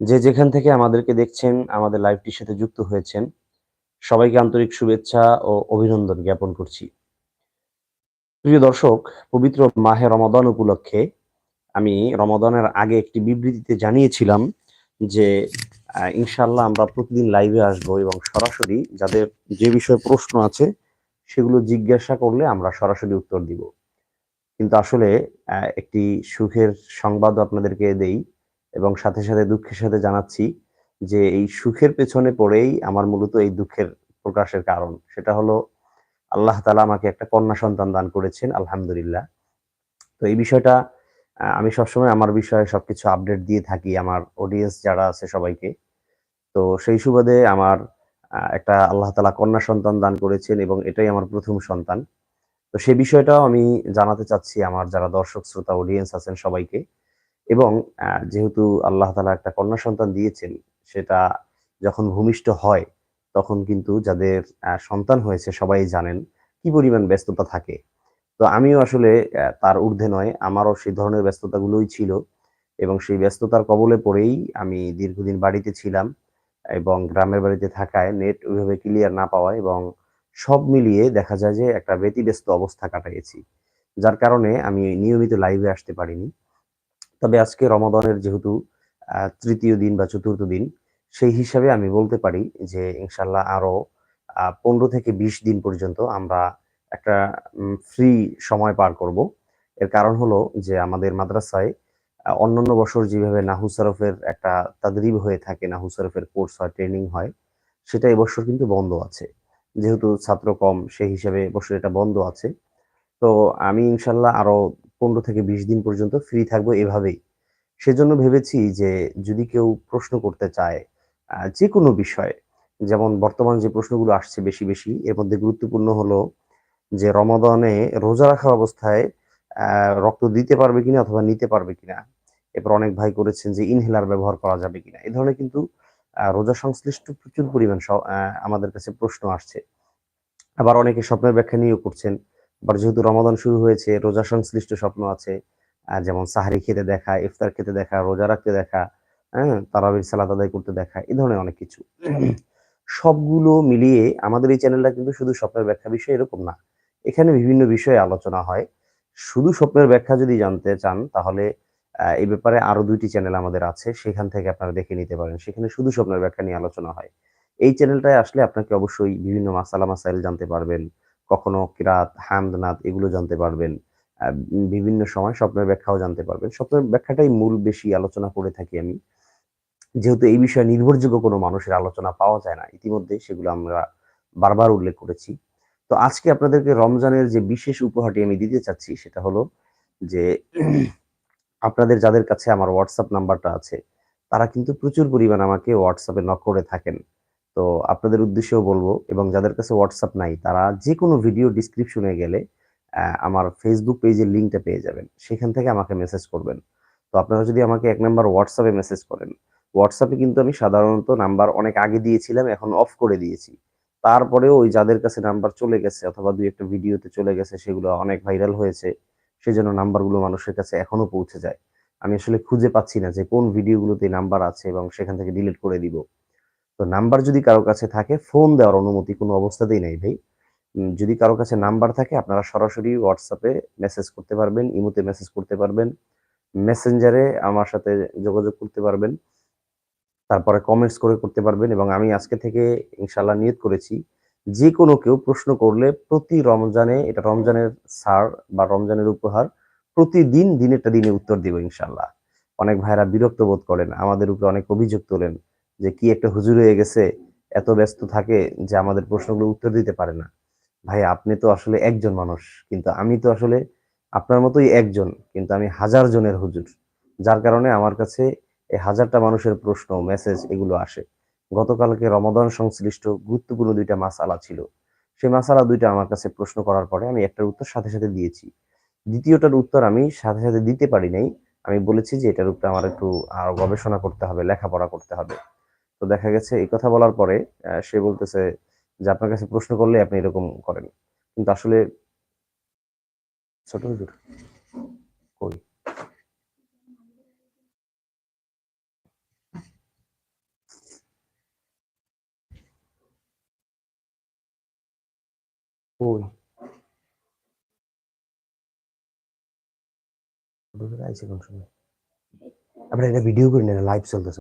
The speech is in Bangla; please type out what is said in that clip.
যে যেখান থেকে আমাদেরকে দেখছেন, আমাদের লাইভটির সাথে যুক্ত হয়েছেন, সবাইকে আন্তরিক শুভেচ্ছা ও অভিনন্দন জ্ঞাপন করছি। প্রিয় দর্শক, পবিত্র মাহে রমাদান উপলক্ষে আমি রমাদানের আগে একটি বিবৃতিতে জানিয়েছিলাম যে ইনশাল্লাহ আমরা প্রতিদিন লাইভে আসব এবং সরাসরি যাদের যে বিষয়ে প্রশ্ন আছে, সেগুলো জিজ্ঞাসা করলে আমরা সরাসরি উত্তর দিব। কিন্তু আসলে একটি সুখের সংবাদ আপনাদেরকে দেই। এবং সাথে সাথে দুঃখের সাথে জানাচ্ছি যে এই সুখের পেছনে পড়েই আমার মূলত এই দুঃখের প্রকাশের কারণ। সেটা হলো, আল্লাহ তালা আমাকে একটা কন্যা সন্তান দান করেছেন, আলহামদুলিল্লাহ। তো এই বিষয়টা আমি সবসময় আমার বিষয়ে সবকিছু আপডেট দিয়ে থাকি, আমার অডিয়েন্স যারা আছে সবাইকে। তো সেই সুবাদে আমার একটা আল্লাহ তালা কন্যা সন্তান দান করেছেন এবং এটাই আমার প্রথম সন্তান। তো সেই বিষয়টাও আমি জানাতে চাচ্ছি আমার যারা দর্শক, শ্রোতা অডিয়েন্স আছেন সবাইকে। এবং যেহেতু আল্লাহ তালা একটা কন্যা সন্তান দিয়েছেন, সেটা যখন ভূমিষ্ঠ হয়, তখন কিন্তু যাদের সন্তান হয়েছে সবাই জানেন কি পরিমাণ ব্যস্ততা থাকে। তো আমিও আসলে তার ঊর্ধ্বে নয়, আমারও সেই ধরনের ব্যস্ততাগুলোই ছিল এবং সেই ব্যস্ততার কবলে পড়েই আমি দীর্ঘদিন বাড়িতে ছিলাম এবং গ্রামের বাড়িতে থাকায় নেট ওইভাবে ক্লিয়ার না পাওয়া এবং সব মিলিয়ে দেখা যায় যে একটা ব্যতিব্যস্ত অবস্থা কাটাইছি যার কারণে আমি নিয়মিত লাইভে আসতে পারিনি। তবে আজকে রমাদানের যেহেতু তৃতীয় দিন বা চতুর্থ দিন, সেই হিসাবে আমি বলতে পারি যে ইনশাল্লাহ আরও পনেরো থেকে বিশ দিন পর্যন্ত আমরা একটা ফ্রি সময় পার করব। এর কারণ হলো যে আমাদের মাদ্রাসায় অন্যান্য বছর যেভাবে নাহুসারফের একটা তাদরিব হয়ে থাকে নাহুসারফের কোর্স হয়, ট্রেনিং হয়, সেটা এবছর কিন্তু বন্ধ আছে। যেহেতু ছাত্র কম, সেই হিসাবে এবছর এটা বন্ধ আছে। তো আমি ইনশাল্লাহ আরও পনেরো থেকে বিশ দিন পর্যন্ত ফ্রি থাকব এভাবেই। সেজন্য ভেবেছি যে যদি কেউ প্রশ্ন করতে চায় যে কোনো বিষয়ে, যেমন বর্তমান যে প্রশ্নগুলো আসছে বেশি বেশি, এর মধ্যে গুরুত্বপূর্ণ হলো যে রমাদানে রোজা রাখা অবস্থায় রক্ত দিতে পারবে কিনা অথবা নিতে পারবে কিনা। এরপর অনেক ভাই করেছেন যে ইনহেলার ব্যবহার করা যাবে কিনা। এই ধরনের কিন্তু রোজা সংশ্লিষ্ট প্রচুর পরিমাণ আমাদের কাছে প্রশ্ন আসছে। আবার অনেকে স্বপ্নের ব্যাখ্যা নিয়েও করছেন আবার যেহেতু রমাদান শুরু হয়েছে রোজা সংশ্লিষ্ট স্বপ্ন আছে যেমন সাহারি খেতে দেখা, ইফতার খেতে দেখা, রোজা রাখতে দেখা হ্যাঁ তারাবির সালাত আদায় করতে দেখা, এই ধরনের অনেক কিছু। সবগুলো মিলিয়ে আমাদের এই চ্যানেলটা কিন্তু শুধু স্বপ্নের ব্যাখ্যা বিষয় এরকম না। এখানে বিভিন্ন বিষয়ে আলোচনা হয়। শুধু স্বপ্নের ব্যাখ্যা যদি জানতে চান, তাহলে এই ব্যাপারে আরও দুইটি চ্যানেল আমাদের আছে, সেখান থেকে আপনারা দেখে নিতে পারেন। সেখানে শুধু স্বপ্নের ব্যাখ্যা নিয়ে আলোচনা হয়। এই চ্যানেলটায় আসলে আপনাকে অবশ্যই বিভিন্ন মাসালা মাসাইল জানতে পারবেন। কখনো কিরাত হামদনাথ এগুলো জানতে পারবেন। বিভিন্ন সময় স্বপ্নের ব্যাখ্যাও জানতে পারবেন। স্বপ্নের ব্যাখ্যাটাই মূল বেশি আলোচনা করে থাকি আমি। যেহেতু এই বিষয়ে নির্ভরযোগ্য কোনো মানুষের আলোচনা পাওয়া যায় না, ইতিমধ্যে সেগুলো আমরা বারবার উল্লেখ করেছি। তো আজকে আপনাদেরকে রমজানের যে বিশেষ উপহারটি আমি দিতে চাচ্ছি, সেটা হলো যে আপনাদের যাদের কাছে আমার হোয়াটসঅ্যাপ নাম্বারটা আছে, তারা কিন্তু প্রচুর পরিমাণ আমাকে হোয়াটসঅ্যাপে নক করে থাকেন। তো আপনাদের উদ্দেশ্যেও বলব এবং যাদের কাছে হোয়াটসঅ্যাপ নাই, তারা যে কোনো ভিডিও ডিসক্রিপশনে গেলে আমার ফেসবুক পেজের লিঙ্কটা পেয়ে যাবেন। সেখান থেকে আমাকে মেসেজ করবেন। তো আপনারা যদি আমাকে এক নাম্বার হোয়াটসঅ্যাপে মেসেজ করেন হোয়াটসঅ্যাপে কিন্তু আমি সাধারণত নাম্বার অনেক আগে দিয়েছিলাম, এখন অফ করে দিয়েছি। তারপরেও ওই যাদের কাছে নাম্বার চলে গেছে অথবা দুই একটা ভিডিওতে চলে গেছে, সেগুলো অনেক ভাইরাল হয়েছে, সেজন্য নাম্বারগুলো মানুষের কাছে এখনও পৌঁছে যায়। আমি আসলে খুঁজে পাচ্ছি না যে কোন ভিডিওগুলোতে নাম্বার আছে এবং সেখান থেকে ডিলিট করে দিব। তো নাম্বার যদি কারও কাছে থাকে ফোন দেওয়ার অনুমতি কোনো অবস্থাতেই নাই ভাই। যদি কারও কাছে নাম্বার থাকে, আপনারা সরাসরি হোয়াটসঅ্যাপে মেসেজ করতে পারবেন, ইমোতে মেসেজ করতে পারবেন মেসেঞ্জারে আমার সাথে যোগাযোগ করতে পারবেন, তারপরে কমেন্টস করে করতে পারবেন এবং আমি আজকে থেকে ইনশাল্লাহ নিয়ত করেছি, যে কোনো কেউ প্রশ্ন করলে প্রতি রমজানে, এটা রমজানের সার বা রমজানের উপহার, প্রতিদিন দিনেরটা দিনে উত্তর দিব ইনশাল্লাহ অনেক ভাইরা বিরক্ত বোধ করেন, আমাদের উপরে অনেক অভিযোগ তোলেন যে কি একটা হুজুর হয়ে গেছে, এত ব্যস্ত থাকে যে আমাদের প্রশ্নগুলো উত্তর দিতে পারে না। ভাই, আপনি তো আসলে একজন মানুষ, কিন্তু আমি তো আসলে আপনার মতোই একজন, কিন্তু আমি হাজার জনের হুজুর। যার কারণে আমার কাছে এই হাজারটা মানুষের প্রশ্ন, মেসেজ এগুলো আসে। গতকালকে রমাদান সংশ্লিষ্ট গুরুত্বপূর্ণ দুইটা মাসালা ছিল। সেই মাসালা দুইটা আমার কাছে প্রশ্ন করার পরে আমি একটার উত্তর সাথে সাথে দিয়েছি। দ্বিতীয়টার উত্তর আমি সাথে সাথে দিতে পারি নাই। আমি বলেছি যে এটার উপরে আমার একটু আরও গবেষণা করতে হবে, লেখাপড়া করতে হবে। তো দেখা গেছে এই কথা বলার পরে সে বলতেছে যে, আপনার কাছে প্রশ্ন করলে আপনি এরকম করেন। কিন্তু আসলে ছোট হুজুর কোন সময়? আমরা এটা ভিডিও করি না লাইভ চলতেছে।